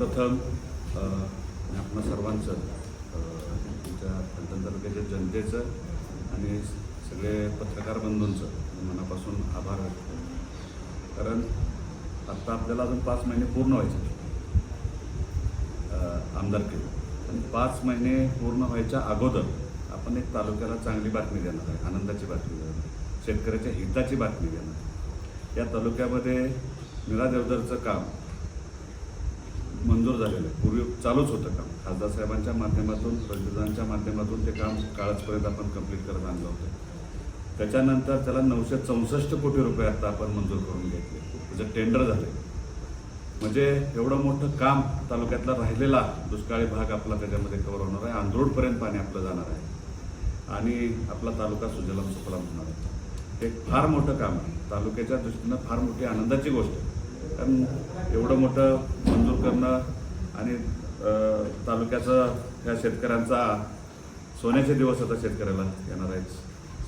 सर्वप्रथम मी आपणा सर्वांचं तुमच्या फलटण तालुक्याच्या जनतेचं आणि सगळे पत्रकार बंधूंचं मनापासून आभार व्यक्त कारण आत्ता आपल्याला अजून पाच महिने पूर्ण व्हायचे आमदारकी आणि पाच महिने पूर्ण व्हायच्या अगोदर आपण एक तालुक्याला चांगली बातमी देणार आहे. आनंदाची बातमी देणार आहे. शेतकऱ्याच्या हिताची बातमी देणार या तालुक्यामध्ये मीरा देवदरचं काम मंजूर झालेलं आहे. पूर्वी चालूच होतं काम. खासदार साहेबांच्या माध्यमातून पंतप्रधानांच्या माध्यमातून ते काम काळाचपर्यंत आपण कंप्लीट करत आणलं होतं. त्याच्यानंतर त्याला नऊशे चौसष्ट कोटी रुपये आता आपण मंजूर करून घेतले. म्हणजे टेंडर झाले म्हणजे एवढं मोठं काम तालुक्यातला राहिलेला दुष्काळी भाग आपला त्याच्यामध्ये कव्हर होणार आहे. आंधरोडपर्यंत पाणी आपलं जाणार आहे. आणि आपला तालुका सुजलाम सुफलाम होणार आहे. हे फार मोठं काम आहे. तालुक्याच्या दृष्टीनं फार मोठी आनंदाची गोष्ट आहे. कारण एवढं मोठं मंजूर करणं आणि तालुक्याचं ह्या शेतकऱ्यांचा सोन्याचे दिवस आता शेतकऱ्याला येणार आहेत.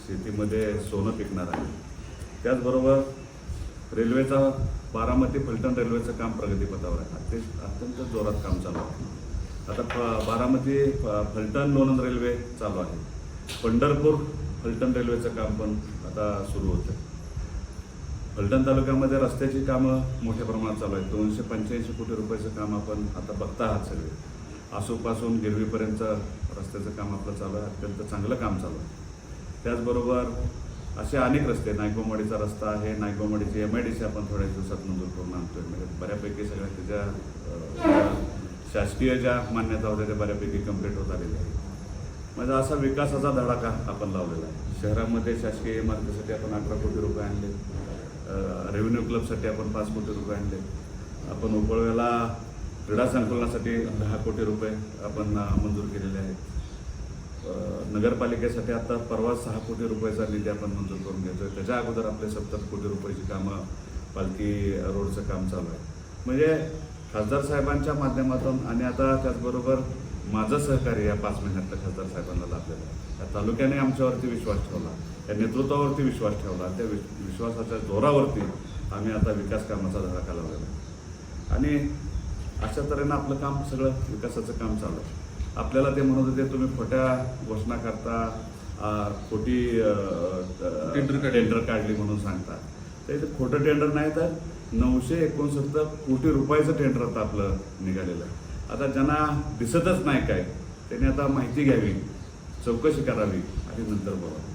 शेतीमध्ये सोनं पिकणार आहे. त्याचबरोबर रेल्वेचा बारामती फलटण रेल्वेचं काम प्रगतीपथावर आहे. अत्यंत अत्यंत जोरात काम चालू आहे. आता फ बारामती फलटण लोणंद रेल्वे चालू आहे. पंढरपूर फलटण रेल्वेचं काम पण आता सुरू होतं. फलटण तालुक्यामध्ये रस्त्याची कामं मोठ्या प्रमाणात चालू आहेत. दोनशे पंच्याऐंशी कोटी रुपयाचं काम आपण आता बघता आहात सगळे. आसूपासून गिरवीपर्यंतचं रस्त्याचं काम आपलं चालू आहे. अत्यंत चांगलं काम चालू आहे. त्याचबरोबर असे अनेक रस्ते नायकोमाडीचा रस्ता आहे. नायकोमाडीची एम आय डी सी आपण थोड्या दिवसात मंजूर करून आणतोय. म्हणजे बऱ्यापैकी सगळ्या त्याच्या शासकीय ज्या मान्यता होत्या त्या बऱ्यापैकी कंप्लीट होत आलेल्या आहेत. म्हणजे असा विकासाचा धडाका आपण लावलेला आहे. शहरामध्ये शासकीय इमारतीसाठी आपण अकरा कोटी रुपये आणले. रेव्हेन्यू क्लबसाठी आपण पाच कोटी रुपये आणले. आपण उपळव्याला क्रीडा संकुलनासाठी दहा कोटी रुपये आपण मंजूर केलेले आहेत. नगरपालिकेसाठी आता परवा सहा कोटी रुपयाचा निधी आपण मंजूर करून घेतोय. त्याच्या अगोदर आपले सत्तर कोटी रुपयाची कामं पालखी रोडचं काम चालू आहे. म्हणजे खासदार साहेबांच्या माध्यमातून आणि आता त्याचबरोबर माझं सहकार्य या पाच महिन्यातल्या खासदार साहेबांना लाभलेलं आहे. त्या तालुक्याने आमच्यावरती विश्वास ठेवला त्या नेतृत्वावरती विश्वास ठेवला त्या विश- विश्वासाच्या जोरावरती आम्ही आता विकास कामाचा धडाका लावलेला आहे. आणि अशा तऱ्हेनं आपलं काम सगळं विकासाचं काम चालू आहे. आपल्याला ते म्हणत होते तुम्ही खोट्या घोषणा करता खोटी टेंडर. टेंडर काढली. म्हणून सांगता. तर इथे खोटं टेंडर नाही तर नऊशे एकोणसत्तर कोटी रुपयाचं टेंडर आता आपलं निघालेलं आहे. आता ज्यांना दिसतच नाही काय त्यांनी आता माहिती घ्यावी चौकशी करावी आणि नंतर बोलावं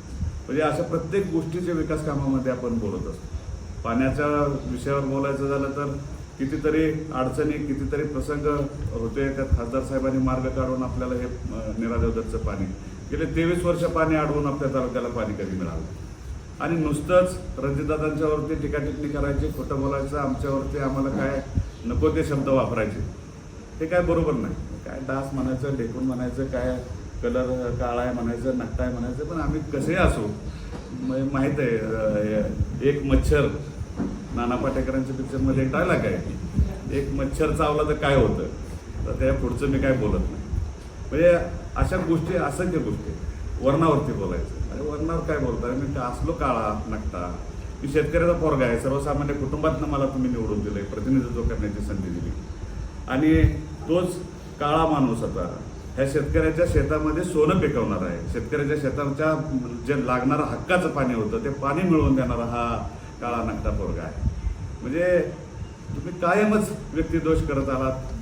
म्हणजे अशा प्रत्येक गोष्टीच्या विकास कामामध्ये आपण बोलत असतो. पाण्याच्या विषयावर बोलायचं झालं तर कितीतरी अडचणी कितीतरी प्रसंग होते. त्यात खासदार साहेबांनी मार्ग काढून आपल्याला हे अं, पाणी गेले तेवीस वर्ष पाणी अडवून आपल्या तालुक्याला पाणी कधी मिळालं. आणि नुसतंच रणजितदादांच्यावरती टीकाटिप्पणी करायची खोटं बोलायचं आमच्यावरती आम्हाला काय नको ते शब्द वापरायचे. हे काय बरोबर नाही. काय डास म्हणायचं ढेकून म्हणायचं काय कलर काळा आहे म्हणायचं नकटा आहे म्हणायचं पण आम्ही कसे असो माहीत आहे एक मच्छर नाना पाटेकरांच्या पिक्चरमध्ये एक डायलॉग आहे. एक मच्छर चावला तर काय होतं? तर त्या पुढचं मी काय बोलत नाही. म्हणजे अशा गोष्टी असंख्य गोष्टी वर्णावरती बोलायचं. अरे वर्णावर काय बोलता? मी का असलो काळा नकटा मी शेतकऱ्याचा पोरगा आहे. सर्वसामान्य कुटुंबातनं मला तुम्ही निवडून दिलंय. प्रतिनिधित्व करण्याची संधी दिली. आणि तोच काळा माणूस आता. ह्या शेतकऱ्याच्या शेतामध्ये सोनं पिकवणार आहे. शेतकऱ्याच्या शेताच्या जे लागणारं हक्काचं पाणी होतं ते पाणी मिळवून देणारा हा काळा नकटा पोरगा आहे. म्हणजे तुम्ही कायमच व्यक्तिदोष करत आलात.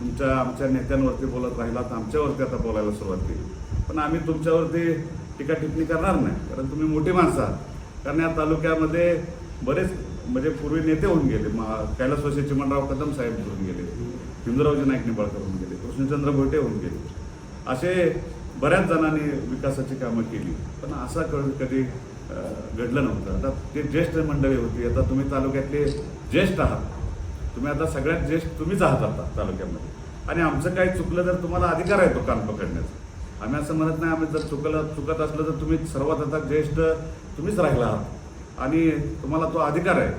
तुमच्या आमच्या नेत्यांवरती बोलत राहिलात आमच्यावरती आता बोलायला सुरुवात केली. पण आम्ही तुमच्यावरती टीका टिप्पणी करणार नाही कारण तुम्ही मोठी माणसं आहात. कारण या तालुक्यामध्ये बरेच म्हणजे पूर्वी नेते होऊन गेले. मा- कैलासवासी चिमणराव कदम साहेब होऊन गेले. भीमरावजी नाईक निंबाळकर होऊन गेले कृष्णचंद्र भोटे होऊन गेले. असे बऱ्याच जणांनी विकासाची कामं केली. पण असा कळ कधी घडलं नव्हतं. आता ते ज्येष्ठ मंडळी होती आता तुम्ही तालुक्यातले ज्येष्ठ आहात. तुम्ही आता सगळ्यात ज्येष्ठ तुम्हीच आहात आता तालुक्यामध्ये. आणि आमचं काही चुकलं तर तुम्हाला अधिकार आहे तो कान पकडण्याचा. आम्ही असं म्हणत नाही आम्ही जर चुकलं चुकत असलं तर तुम्ही सर्वात आता ज्येष्ठ तुम्हीच राहिला आहात. आणि तुम्हाला तो अधिकार आहे.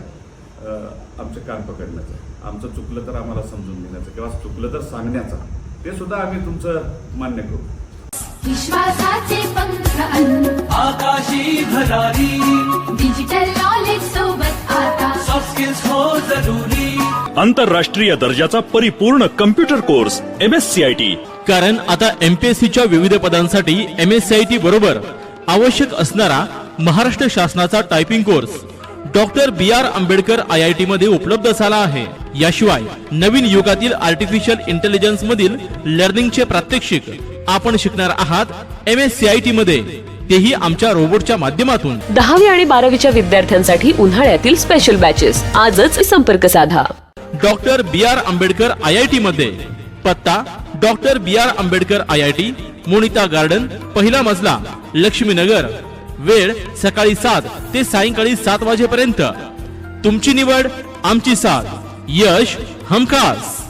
आमचे कान पकडण्याचा आमचं चुकलं तर आम्हाला समजून घेण्याचं किंवा चुकलं तर सांगण्याचा ते सुद्धा आम्ही तुमचं मान्य करू. विश्वासाचे आकाशी भरारी डिजिटल नॉलेज सोबत आता. सॉफ्ट स्किल्स हो जरूरी. आंतरराष्ट्रीय दर्जाचा परिपूर्ण computer course M S C I T कारण आता एमपीएससी च्या विविध पदांसाठी M S C I T बरोबर आवश्यक असणारा महाराष्ट्र शासनाचा typing course doctor B R Ambedkar I I T मध्ये उपलब्ध झाला आहे. याशिवाय नवीन युगातील आर्टिफिशियल इंटेलिजन्स मधील लर्निंगचे प्रात्यक्षिक आपण शिकणार आहात M S C I T मध्ये. तेही आमच्या रोबोटच्या माध्यमातून. दहावी आणि बारावीच्या विद्यार्थ्यांसाठी उन्हाळ्यातील स्पेशल बॅचेस आजच संपर्क साधा. Doctor B R Ambedkar I I T मध्ये पत्ता doctor B R Ambedkar I I T Monita garden पहिला मजला लक्ष्मीनगर. वेळ सकाळी सात ते सायंकाळी सात वाजेपर्यंत. तुमची निवड आमची साथ. यश हमखास.